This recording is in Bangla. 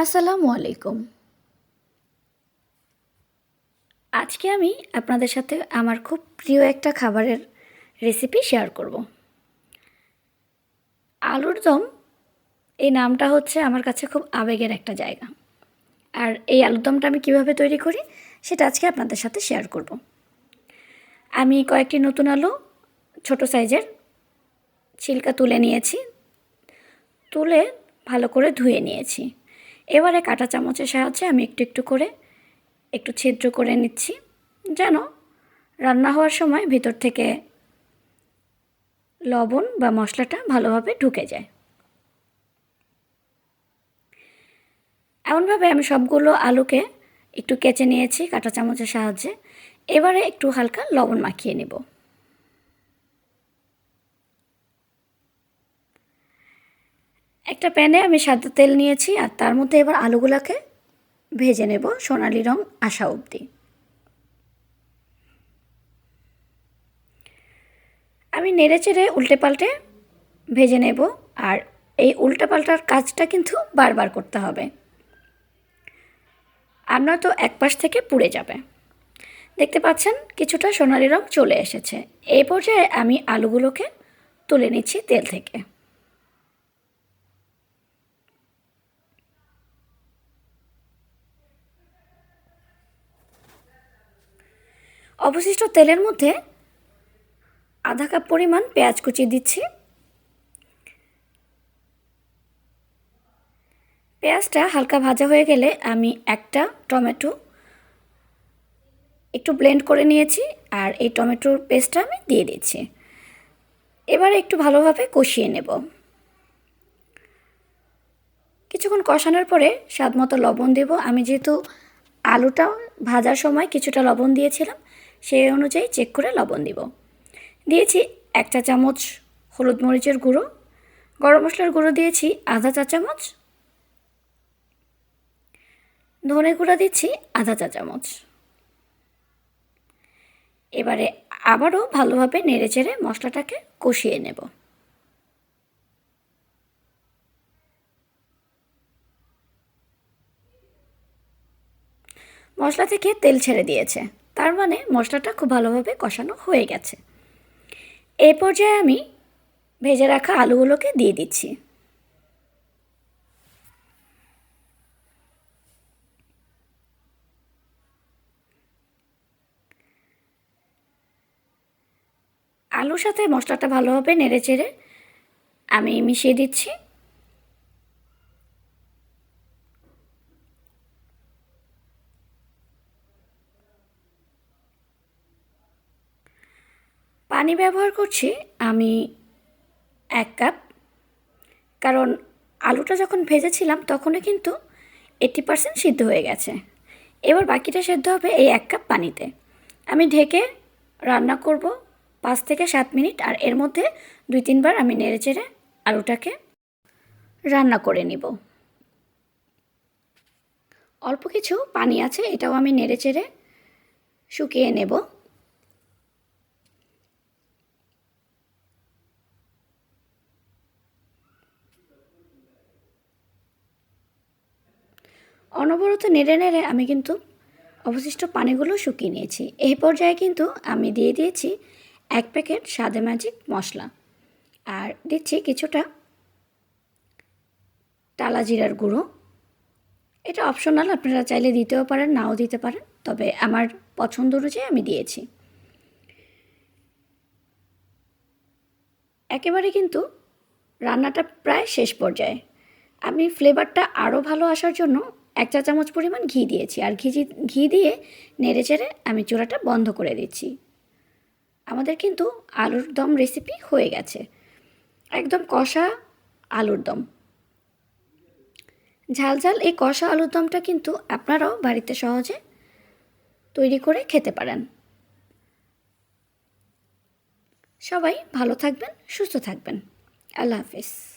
আসসালামু আলাইকুম। আজকে আমি আপনাদের সাথে আমার খুব প্রিয় একটা খাবারের রেসিপি শেয়ার করব। আলুর দম, এই নামটা হচ্ছে আমার কাছে খুব আবেগের একটা জায়গা। আর এই আলুর দমটা আমি কীভাবে তৈরি করি, সেটা আজকে আপনাদের সাথে শেয়ার করব। আমি কয়েকটি নতুন আলু, ছোট সাইজের ছিলকা তুলে নিয়েছি। তুলে ভালো করে ধুয়ে নিয়েছি। এবারে কাঁটা চামচের সাহায্যে আমি একটু একটু করে একটু ছিদ্র করে নিচ্ছি, যেন রান্না হওয়ার সময় ভিতর থেকে লবণ বা মশলাটা ভালোভাবে ঢুকে যায়। এমনভাবে আমি সবগুলো আলুকে একটু কেচে নিয়েছি কাঁটা চামচের সাহায্যে। এবারে একটু হালকা লবণ মাখিয়ে নেব। একটা প্যানে আমি সাদা তেল নিয়েছি আর তার মধ্যে এবার আলুগুলোকে ভেজে নেব সোনালি রং আসা অবধি। আমি নেড়ে চেড়ে উল্টে পাল্টে ভেজে নেব আর এই উল্টে পাল্টার কাজটা কিন্তু বারবার করতে হবে। আপনার তো এক পাশ থেকে পুড়ে যাবে। দেখতে পাচ্ছেন কিছুটা সোনালি রং চলে এসেছে। এই পর্যায়ে আমি আলুগুলোকে তুলে নিচ্ছি তেল থেকে। অবশিষ্ট তেলের মধ্যে আধা কাপ পরিমাণ পেঁয়াজ কুচি দিচ্ছি। পেঁয়াজটা হালকা ভাজা হয়ে গেলে আমি একটা টমেটো একটু ব্লেন্ড করে নিয়েছি আর এই টমেটোর পেস্টটা আমি দিয়ে দিচ্ছি। এবারে একটু ভালোভাবে কষিয়ে নেব। কিছুক্ষণ কষানোর পরে স্বাদ মতো লবণ দেব। আমি যেহেতু আলুটা ভাজার সময় কিছুটা লবণ দিয়েছিলাম সেই অনুযায়ী চেক করে লবণ দিব। দিয়েছি এক চা চামচ হলুদ মরিচের গুঁড়ো, গরম মশলার গুঁড়ো দিয়েছি আধা চা চামচ, ধনে গুঁড়ো দিচ্ছি আধা চা চামচ। এবারে আবারও ভালোভাবে নেড়ে চেড়ে মশলাটাকে কষিয়ে নেব। মশলা থেকে তেল ছেড়ে দিয়েছে। তার মানে মশলাটা খুব ভালোভাবে কষানো হয়ে গেছে। এই পর্যায়ে আমি ভেজে রাখা আলুগুলোকে দিয়ে দিচ্ছি। আলুর সাথে মশলাটা ভালোভাবে নেড়ে চেড়ে আমি মিশিয়ে দিচ্ছি। পানি ব্যবহার করছি, আমি এক কাপ। কারণ আলুটা যখন ভেজেছিলাম, তখনও কিন্তু এইটি পারসেন্ট সিদ্ধ হয়ে গেছে। এবার বাকিটা সেদ্ধ হবে এই এক কাপ পানিতে। আমি ঢেকে রান্না করব পাঁচ থেকে সাত মিনিট, আর এর মধ্যে দুই তিনবার আমি নেড়ে চেড়ে আলুটাকে রান্না করে নিব। অল্প কিছু পানি আছে, এটাও আমি নেড়ে চেড়ে শুকিয়ে নেব। অনবরত নেড়ে নেড়ে আমি কিন্তু অবশিষ্ট পানিগুলো শুকিয়ে নিয়েছি। এই পর্যায়ে কিন্তু আমি দিয়ে দিয়েছি এক প্যাকেট সাদে ম্যাজিক মশলা। আর দিচ্ছি কিছুটা টালা জিরার গুঁড়ো। এটা অপশনাল আপনারা চাইলে দিতেও পারেন, নাও দিতে পারেন, তবে আমার পছন্দ অনুযায়ী আমি দিয়েছি। একেবারে কিন্তু রান্নাটা প্রায় শেষ পর্যায়ে। আমি ফ্লেভারটা আরও ভালো আসার জন্য এক চা চামচ পরিমাণ ঘি দিয়েছি আর ঘি ঘি দিয়ে নেড়ে চেড়ে আমি চূড়াটা বন্ধ করে দিচ্ছি। আমাদের কিন্তু আলুর দম রেসিপি হয়ে গেছে। একদম কষা আলুর দম। ঝাল ঝাল এই কষা আলুর দমটা কিন্তু আপনারাও বাড়িতে সহজে তৈরি করে খেতে পারেন। সবাই ভালো থাকবেন, সুস্থ থাকবেন। আল্লাহ হাফিজ।